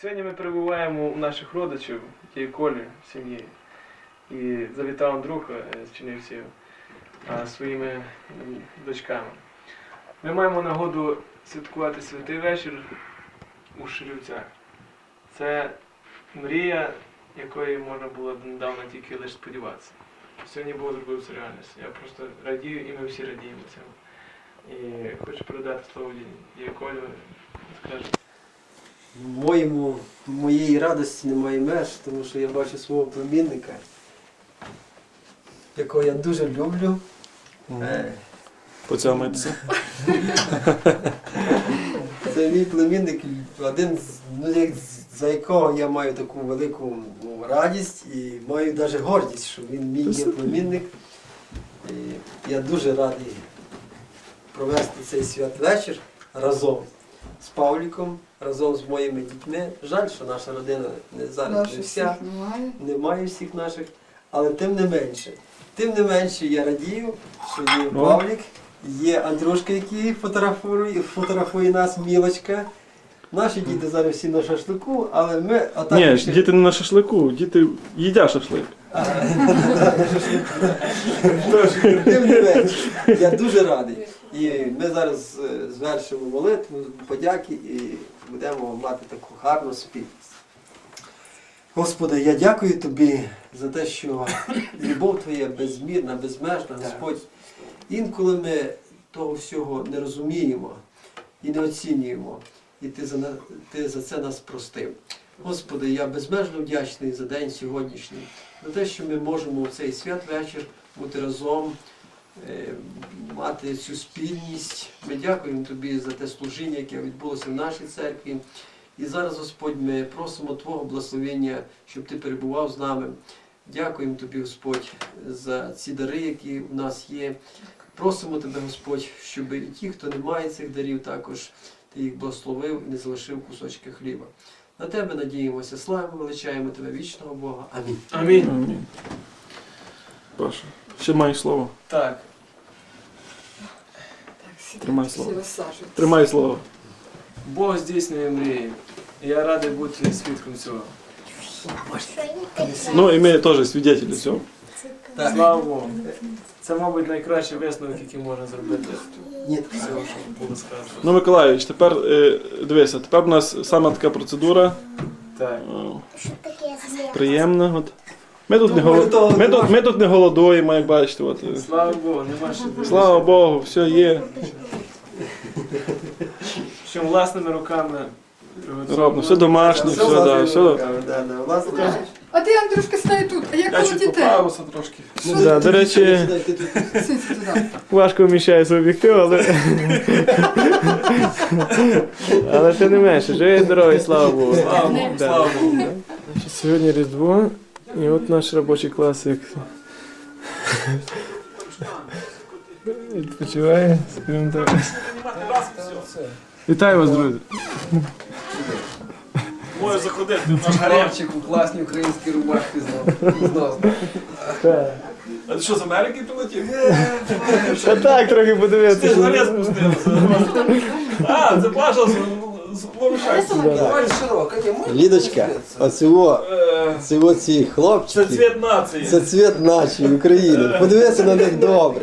Сьогодні ми перебуваємо у наших родичів, тієї Колі, в сім'ї. І завітав Андрюха е, з Чернівців а, своїми дочками. Ми маємо нагоду святкувати святий вечір у Ширівцях. Це мрія, якої можна було недавно тільки лише сподіватися. Сьогодні Бог зробив це реальність. Я просто радію і ми всі радіємо цьому. І хочу передати слово Дії Колю. Моєму, моєї радості немає меж, тому що я бачу свого племінника, якого я дуже люблю. Е, Поцямайтеся. Це мій племінник, один з ну, як, за якого я маю таку велику ну, радість і маю навіть гордість, що він мій є племінник. І я дуже радий провести цей святвечір разом з Павліком, разом з моїми дітьми. Жаль, що наша родина не зараз не вся. немає. немає всіх наших, але тим не менше. Тим не менше я радію, що є Ну. Павлік, є Андрюшка, який фотографує, фотографує нас, Мілочка. Наші діти зараз всі на шашлику, але ми отак. Ні, пішли. діти не на шашлику, діти їдять шашлик. Тож, тим не менше, я дуже радий. І ми зараз е, звершимо молитву, подяки і будемо мати таку гарну спільність. Господи, я дякую тобі за те, що любов твоя безмірна, безмежна, Господь. Інколи ми того всього не розуміємо і не оцінюємо. І ти за, ти за це нас простив. Господи, я безмежно вдячний за день сьогоднішній, за те, що ми можемо у цей святвечір бути разом, мати цю спільність. Ми дякуємо Тобі за те служіння, яке відбулося в нашій церкві. І зараз, Господь, ми просимо Твого благословення, щоб Ти перебував з нами. Дякуємо Тобі, Господь, за ці дари, які в нас є. Просимо Тебе, Господь, щоб і ті, хто не має цих дарів, також Ти їх благословив і не залишив кусочки хліба. На Тебе надіємося, славимо, величаємо Тебе, вічного Бога. Амінь. Амінь. Амінь. Прошу. Ще маєш слово. Так, Тримай слово. Тримай слово. Бог здійснює мрії. Я радий бути свідком цього. Ну і ми теж свідетелі цього. Так. Слава Богу. Це, мабуть, найкращий висновок, який можна зробити Ні, з що було сказано. Ну, Миколайович, тепер е, дивися, тепер у нас саме така процедура Так. приємна. От. Ми тут, не Думаю, голод... того ми, тут, ми тут не голодуємо, як бачите. От. е. Слава Богу, нема що. Слава Богу, все є. Що власними руками Робимо, все домашнє, все, да, все. да, да, власне. А ти, Андрюшка, стай тут, а я Я коло чуть дітей. поправився трошки. Да, до речі. Сидь туди. важко вміщається в об'єктив, але. але ти не менше, живий здоровий, слава Богу. Слава Богу, слава Богу. Сьогодні Різдво, і от наш робочий клас як відпочиває, скажімо так. Вітаю вас, друзі. Можеш заходити, наш гарем. Хлопчику, класні українські рубашки знов. А ти що, з Америки прилетів? Та так, трохи Ти подивитися. ж наряд спустився. А, це Паша Лідочка, оцього, оцього, ці хлопчики, Це цвіт нації. це цвіт нашої України. Подивися на них добре.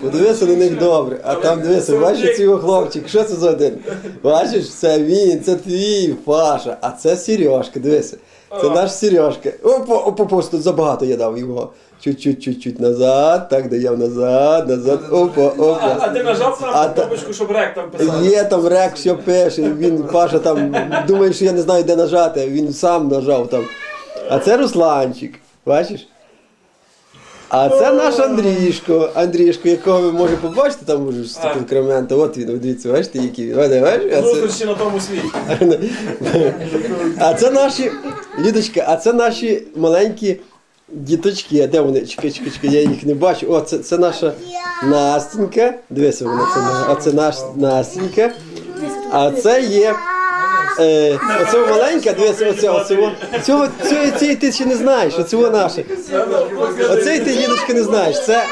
Подивися на них добре. А там дивися, бачиш цього хлопчик, що це за один? Бачиш, це він, це твій Паша, а це Сережка, дивися. Це наш Сережка. Опа, опа, опа, тут забагато я дав його. Чуть-чуть, чуть-чуть назад, так, даяв назад, назад, опа, А, а ти нажав на кнопочку, щоб рек там писав? Є там рек, все пише, він Паша там думає, що я не знаю, де нажати, він сам нажав там. А це Русланчик, бачиш? А це наш Андрішко, Андрішко, якого ви може побачити там з А. Сакрамента. От він, дивіться, бачите, який Зустрічі на тому світі. а це наші, Лідочка, а це наші маленькі діточки. А де вони? Чекай, чекай, чекай, я їх не бачу. О, це, це наша Настенька. Дивися, вона це, а це наш Настенька. А це є. Е, оце маленька, дивися, оце, оце, цього, цього, цієї ти ще не знаєш, оце наше. Оцей ти, дідочка, не знаєш. Це,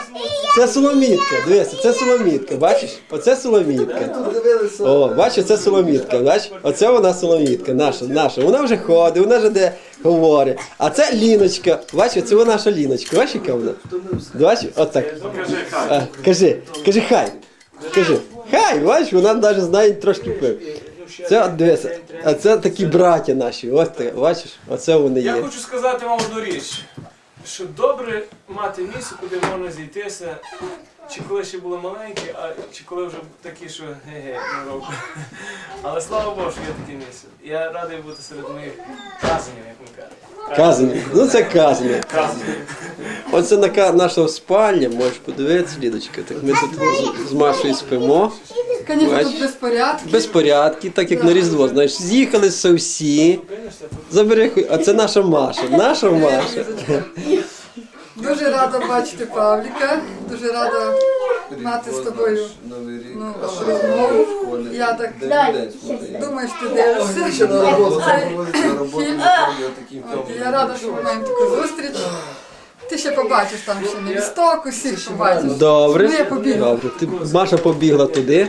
Це соломітка. Дивися, це соломітка. Бачиш? Оце соломітка. О, бачиш, це соломітка. Бачиш? Оце вона соломітка, наша, наша. Вона вже ходить, вона вже де говорить. А це ліночка. Бачиш, це вона наша ліночка. Бачиш, яка вона? Бачиш? Отак. А, кажи, кажи хай. Кажи. Хай, бачиш, вона навіть знає трошки пив. Це дивися, а це такі браття наші. Ось ти, бачиш, оце вони Я є. хочу сказати вам одну річ, що добре мати місце, куди можна зійтися, чи коли ще були маленькі, а чи коли вже такі, що ге-ге, не роблю. Але слава Богу, що є таке місце. Я радий бути серед моїх казанів, як ми кажемо. Казані. Ну це казані. Оце така наша спальня, можеш подивитися, Лідочка. Так ми тут з, з Машею спимо. Звісно, Бачиш? тут безпорядки. Безпорядки, так як на Різдво. Знаєш, з'їхалися всі. Забери, хуй- а це наша Маша. Наша Маша. Дуже рада бачити Павліка. Дуже рада мати з тобою Новий рік. ну, розмову. Я так думаю, що ти дивишся. От. Я рада, що ми маємо таку зустріч. Ти ще побачиш там ще невісток, усіх побачиш. Ну, Добре. я побігла. Добре. Ти, Маша побігла туди.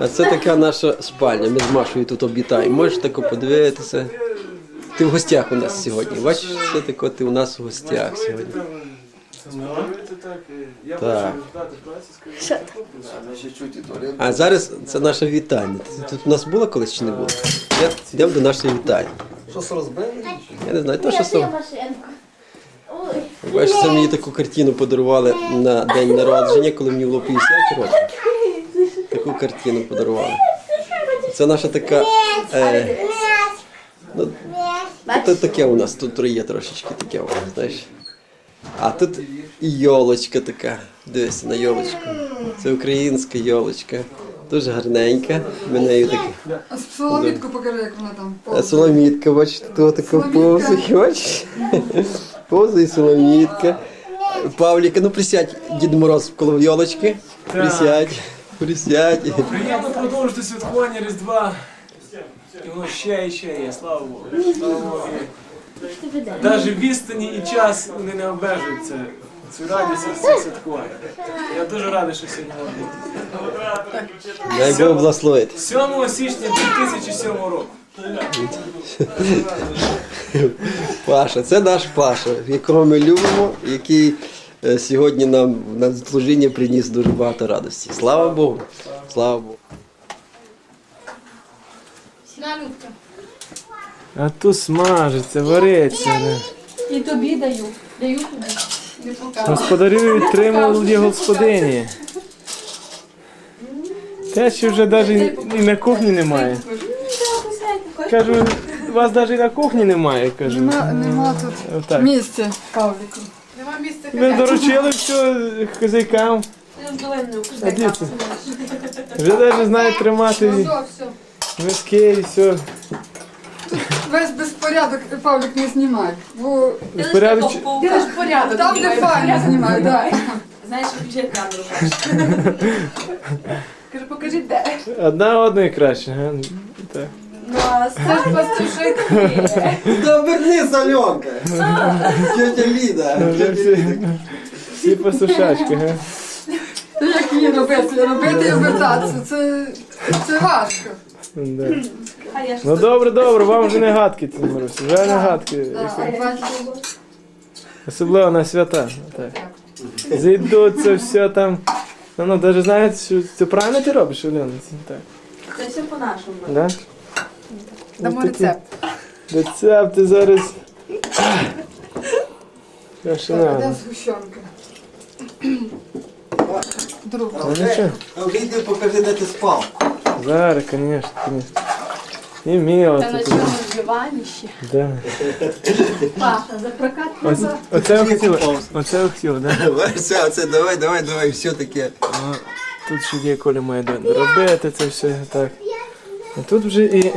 А це така наша спальня. Ми з Машою тут обітаємо. Можеш тако подивитися. Ти в гостях у нас сьогодні. Бачиш, це тако ти у нас в гостях сьогодні. Я Так. бачу результати праці, скажу. А, чуть і туалет. А зараз це наше вітання. Тут у нас була колись чи не було? Я- Йдемо до нашої вітання. Щось розбили? Я не знаю, то що сам. Бачиш, це мені таку картину подарували на день народження, коли мені було 50 років. Таку картину подарували. Це наша така. Е, ну, це таке у нас тут є трошечки таке, знаєш. А тут і йолочка така. Дивися на йолочку. Це українська йолочка. Дуже гарненька. Ми нею такі. А Соломітку покажи, як вона там. А соломітка, бачиш, тут така повзає, бачиш? Повзає соломітка. Павліка, ну присядь, Дід Мороз коло йолочки. Присядь, присядь. Приємно продовжити святкування Різдва. І воно ще і ще є, слава Богу. Слава Богу. Навіть відстані і час вони не обмежують це, цю радість і це святкування. Я дуже радий, що сьогодні. Дай Бог благословити. 7 січня 2007 року. Паша, це наш Паша, якого ми любимо, який е, сьогодні нам на служіння приніс дуже багато радості. Слава Богу! Слава Богу! А тут смажиться, вариться. І тобі даю. Даю тобі. Не покажу. Господарю відтримували господині. Те, що вже навіть і на кухні немає. Кажу, вас навіть і на кухні немає, кажу. Нема, нема тут Отак. місця Павліку. Ви доручили все хазяйкам. А діти? Вже навіть знають тримати миски і все. Весь безпорядок Павлік не знімай. Бо Порядок. Ти ж порядок. там, де файно знімай, так. Знаєш, включай камеру. Кажу, покажи де. Одна одної краще. га? Так. Ну, а це ж пастушик. Да вернись, Альонка! Тетя Ліда! Всі, пастушачки. Га? Як її робити? Робити і обертатися. Це важко. Да. А я ж Ну добре, добре, вам вже не гадки ці Марусь, вже не гадки. Особливо на свята. Так. Зайдуться все там. Ну, ну, навіть знаєте, що це правильно ти робиш, Альона? Це Так. Це все по-нашому. Да? Дамо Ось такі рецепт. Рецепти зараз. Що ще Де згущенка? Друг. Ну нічого. А вже йди покажи, де ти спав. Зараз, звісно, звісно. І міло Та на чому дивані ще. Да. Паша, за прокат Ось, треба. оце ви хотіли, оце ви хотіли, да? Все, це давай, давай, давай, все таке. Ну, Тут ще є Коля має до- робити це все так. А тут вже і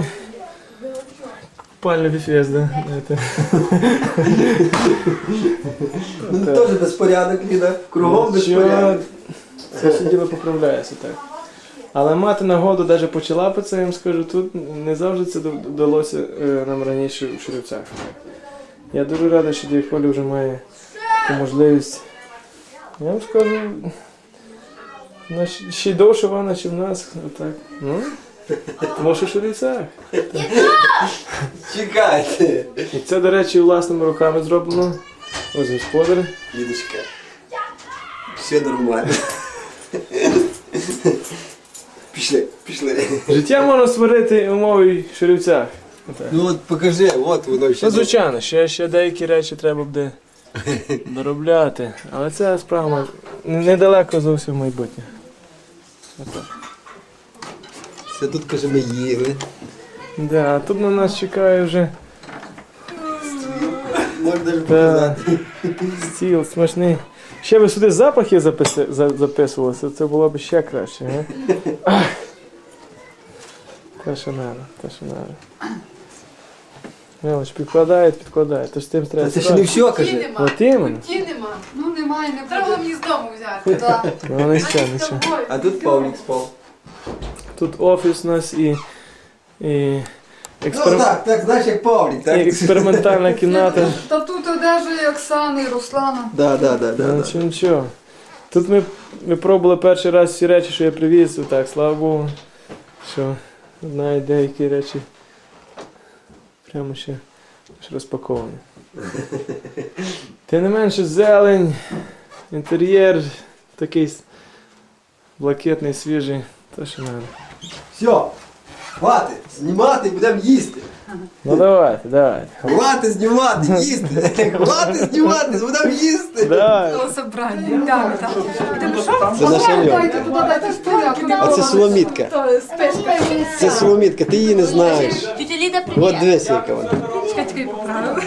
купальня біфес, да? Це. Ну теж безпорядок, Ліда. Кругом безпорядок. це все діло поправляється так. Але мати нагоду навіть почала по це, я вам скажу, тут не завжди це вдалося е, нам раніше в Шерівцях. Я дуже радий, що дядя Коля вже має таку можливість. Я вам скажу, ще- ще й довше вона, ніж в нас. Отак. Ну, тому що шурицях. Чекайте. І це, до речі, власними руками зроблено. Ось господар. Лідочка. Все нормально. Пішли, пішли. Життя можна створити в умові шурівцях. Отак. Ну от покажи, от воно ще. Ну, звичайно, ще, ще деякі речі треба буде доробляти. Але це справа недалеко зовсім майбутнє. Отак. Це тут, каже, ми їли. Да, тут на нас чекає вже Можна навіть показати. стіл смачний. Ще би сюди запахи записи, за, записувалися, це було б ще краще. Не? Ах. Те, що надо, те, що надо. Мелоч, підкладають, підкладають. То з тим треба. Та Це ще не все, Ті каже. нема. От іменно. Ті нема. Ну немає, не Треба буде. мені з дому взяти. Да. Ну, не ще, не ще. А тут Павлік спав. Тут офіс у нас і, і, Ну так, так, знаєш, як Павлік, так? експериментальна кімната. Та тут одежа і Оксани, і Руслана. Да, да, да, да. Ну, да. нічого, нічого. Тут ми, ми пробували перший раз всі речі, що я привіз, так, слава Богу, що навіть деякі речі прямо ще, ще розпаковані. Тим не менше, зелень, інтер'єр такий блакитний, свіжий, то що треба. Все. Хватить, знімати і будемо їсти. Ну давайте, давайте. Хватить знімати, їсти. Хватить знімати, будемо їсти. Давай. Собрання. Так, так. Ідемо що? Це наша. А це соломітка. Спешка. Це соломітка, ти її не знаєш. Тетя Ліда, привіт. От дивися, яка вона. Чекай, чекай, поправила.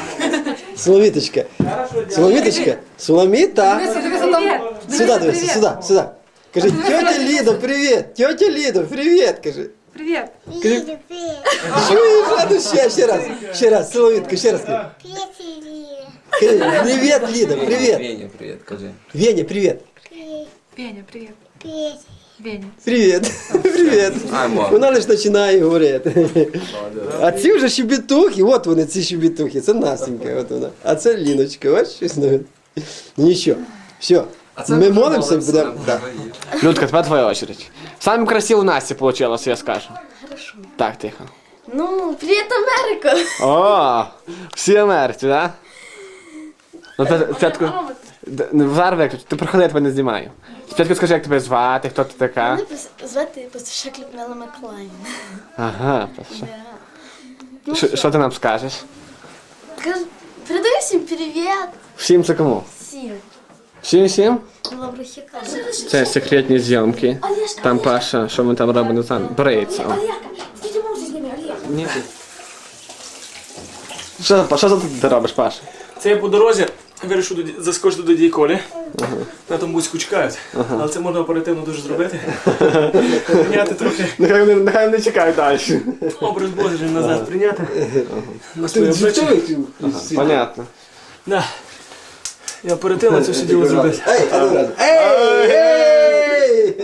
Соломіточка. Соломіточка. Соломіта. Сюди дивися, сюди, сюди. Кажи, тетя Лідо, привіт! Тетя Лідо, привіт! Кажи. Привіт. Кажи. Чуєш, а ну ще, ще раз, ще раз, Соломітка, ще раз кажи. Кажи, Привіт, Ліда, привіт. Веня, привіт, кажи. Веня, привіт. Веня, привіт. Веня. Привіт. Привіт. Ай, мам. Вона лише починає говорити. А ці вже щебетухи, от вони, ці щебетухи. Це Настенька, от вона. А це Ліночка, ось щось нове. Ну нічого. Все. Ми молимося і будемо. Да. Людка, теперь твоя очередь. Самым красивым Настя получилось, я скажу. Хорошо. Так, тихо. Ну, привіт, Америка. О, всі Америці, да? Ну, ти спочатку... Д- ну, Зараз виключ, ти проходи, я тебе не знімаю. Спочатку скажи, як тебе звати, хто ти така. Мене пос- звати Пастушак Людмила Маклайн. Ага, що- що- що ти нам скажеш? Кажу, передаю всім привіт. Всім це кому? Всім. Всім всім? Лаврухіка. Це секретні зйомки. Олежка, Там Паша, що ми там робимо, не знаю, бреється. Олежка, скільки можеш з ними, Олежка? Ні. Що, Па- що за ти робиш, Паша? Це я по дорозі вирішив до- заскочити до дії Колі. На тому бузьку чекають. Але це можна оперативно дуже зробити. Прийняти трохи Нехай вони, нехай не чекають далі. образ Божий назад прийняти. На своє Ти обличчя. жартуєш? Понятно. Да. І оперативно це все діло зробити. Ей, а раз. Ей, ей!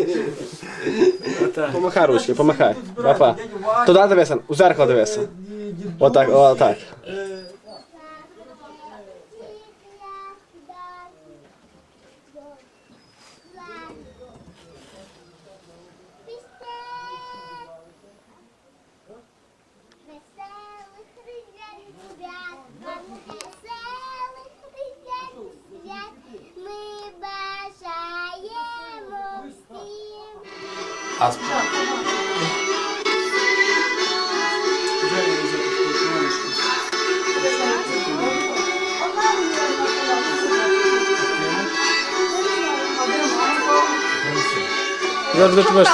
Помахай ручки, помахай. Папа. Туди дивися, у зеркало дивися. Отак, отак. Веселих різдвяних свят, вам веселих різдвяних свят ми бажаємо всім. Зараз до тебе. ж-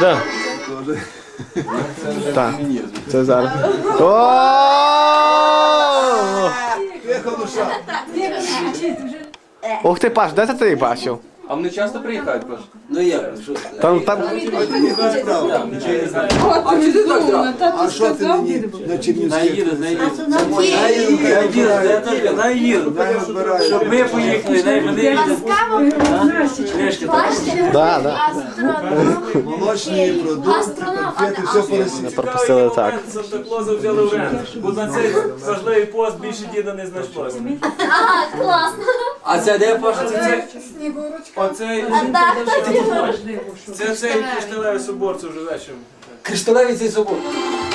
Да. Так. Це зараз. О! Ух ти, Паш, де це ти бачив? А вони часто приїхають, Паш? Ну як? Що? Там, там, А чи ти так? А що ти мені на Наїду, наїду. Щоб ми поїхали, дай вони да, да. Молочні продукти, конфети, все Ми пропустили так. Санта Клоза взяли в рент, бо на цей важливий пост більше діда не знайшлося. Ага, класно. А це де Паша? Це Снігурочка. Оцей, А так, це цей кришталевий собор, це вже вечором. Кришталевий цей собор.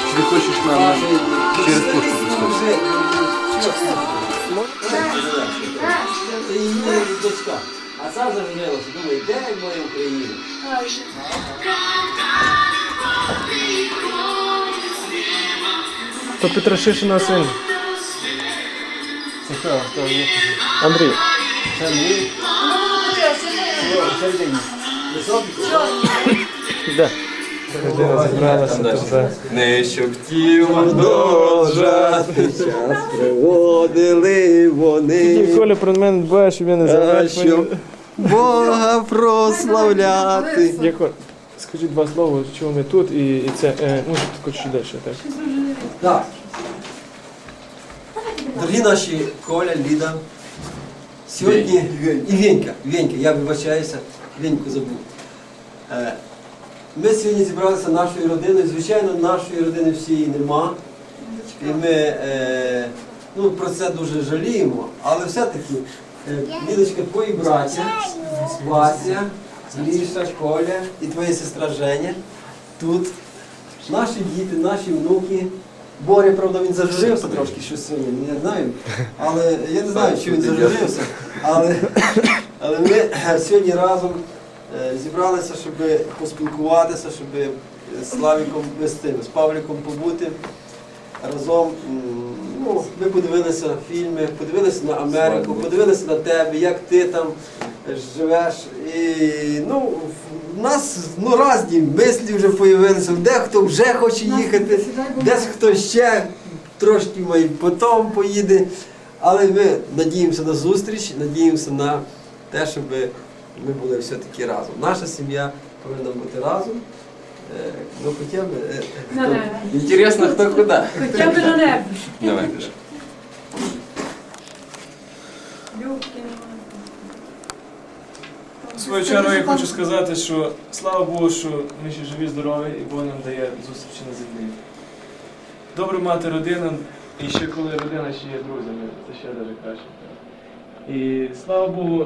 Чи ти хочеш нам через пошту прислати? Це її дочка. А ця заженилася, думає, де моя Україна? То Петрошишина син. Андрій. Людина зібралася тут. Не щоб тіло Продовжати час проводили вони. Коля про мене дбає, щоб я не А забрав. щоб Бога прославляти. Дякую. Скажіть два слова, чому ми тут і, і це, е, ну, тако чуть далі, так. Так. Дорогі наші Коля, Ліда. Сьогодні і Венька, Венька, я вибачаюся, Веньку забув. Е, Ми сьогодні зібралися нашою родиною. Звичайно, нашої родини всієї нема. І ми е, ну, про це дуже жаліємо, але все-таки е, Лідочка, твої браття, Вася, Ліша, Коля і твоя сестра Женя тут. Наші діти, наші внуки. Боря, правда, він зажурився трошки щось сьогодні, я знаю. Але я не знаю, чи він зажурився. Але, але ми е, сьогодні разом е, зібралися, щоб поспілкуватися, щоб з Славіком з тим, з Павліком побути разом. Ну, ми подивилися фільми, подивилися на Америку, подивилися на тебе, як ти там живеш. І ну, в нас ну, різні мислі вже з'явилися. Дехто вже хоче їхати, десь хто ще трошки має потім поїде. Але ми надіємося на зустріч, надіємося на те, щоб ми були все-таки разом. Наша сім'я повинна бути разом. Е, Ну, хоча б. е, На хто- небі. Інтересно, хто куди. Хоча б на небі. Давай, Паша. В свою чергу я хочу сказати, що слава Богу, що ми ще живі, здорові, і Бог нам дає зустрічі на землі. Добре мати родину, і ще коли родина ще є друзями, це ще навіть краще. І слава Богу,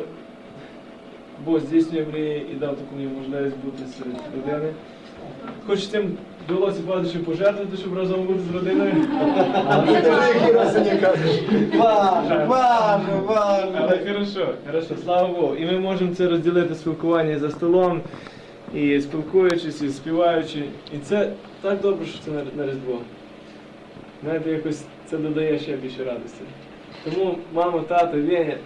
Бог здійснює мрії і дав таку мені можливість бути серед людини. Хоч тим довелося багато пожертвувати, щоб разом бути з родиною. Важно, важно, важно. Але хорошо, хорошо, слава Богу. І ми можемо це розділити спілкування за столом, і спілкуючись, і співаючи. І це так добре, що це на, на Різдво. Знаєте, якось це додає ще більше радості. Тому, мамо, тато, Веня,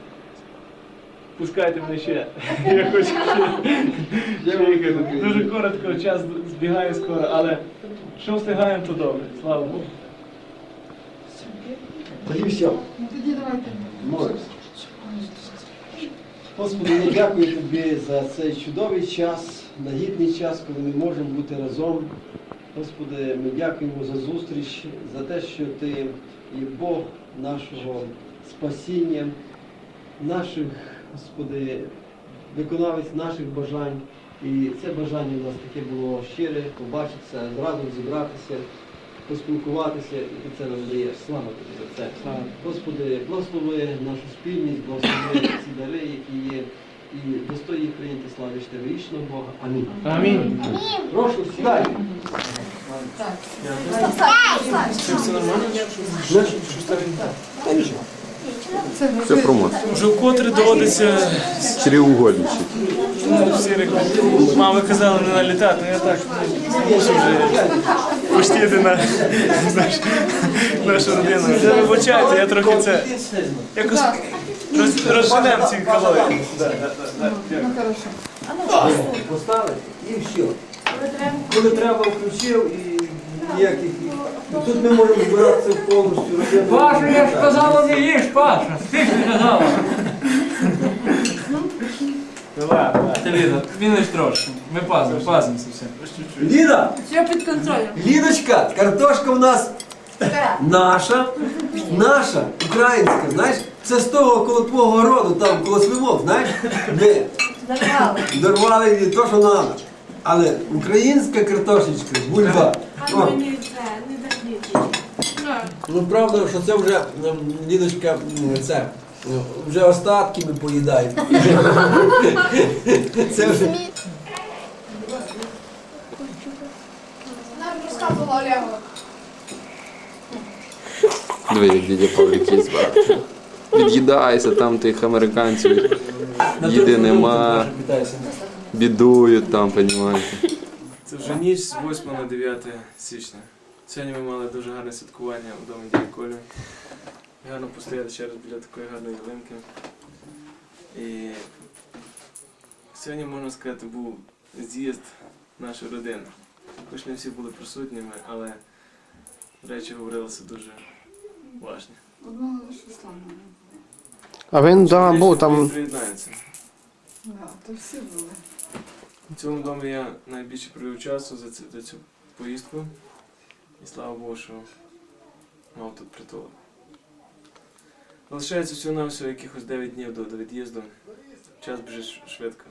пускайте мене ще. Я хочу ще їхати. Дуже коротко, час збігає скоро, але що встигаємо, то добре. Слава Богу. Тоді все. Ну тоді давайте. Молимося. Господи, я дякую тобі за цей чудовий час, нагідний час, коли ми можемо бути разом. Господи, ми дякуємо за зустріч, за те, що ти є Бог нашого спасіння, наших, Господи, виконавець наших бажань. І це бажання у нас таке було щире, побачитися, разом зібратися, поспілкуватися, і ти це нам даєш. Слава тобі за це. Слава. Господи, благослови нашу спільність, благослови ці дари, які є, і достойні їх прийняти славиш тебе вічного Бога. Амінь. Амінь. Прошу, сідай. Все нормально? Це промоція. Вже вкотре доводиться ну, всі рекламі. Мама казала не налітати, ну я так ну, мушу вже пустити на наш- нашу родину. Вибачайте, я трохи це якось роз, розженемо ці калорії. Да, да, да. Ну і все. Коли треба, включив і ніяких. І тут ми можемо збиратися повністю. Паша, я ж сказала, не їж, Паша. Ти ж. Ти Ліда, він лиш трошки. Ми пазимо, пазимося все. Ліда! Все під контролем. Лідочка, картошка в нас наша, наша, українська, знаєш, це з того коло твого городу, там коло свимок, знаєш, ми Зарвали. дорвали від того, що надо. Але українська картошечка, бульба. О, ну правда, що це вже м, Лідочка, м, це вже остатки ми поїдаємо. Це вже Нам розказувала Олега. Диви, як дідя Павлік їсть багато. Від'їдається там тих американців, їди нема, бідують там, понімаєте. Це вже ніч з 8 на 9 січня. Сьогодні ми мали дуже гарне святкування у домі дяді Колі. Гарно постояли ще раз біля такої гарної ялинки. І сьогодні, можна сказати, був з'їзд нашої родини. Хоч не всі були присутніми, але речі говорилися дуже важні. А він да, був там. Приєднається. Да, то всі були. В цьому домі я найбільше провів часу за цю, за цю поїздку. І слава Богу, що мав тут притулок. Залишається всього на всього якихось 9 днів до, від'їзду. Час біжить швидко.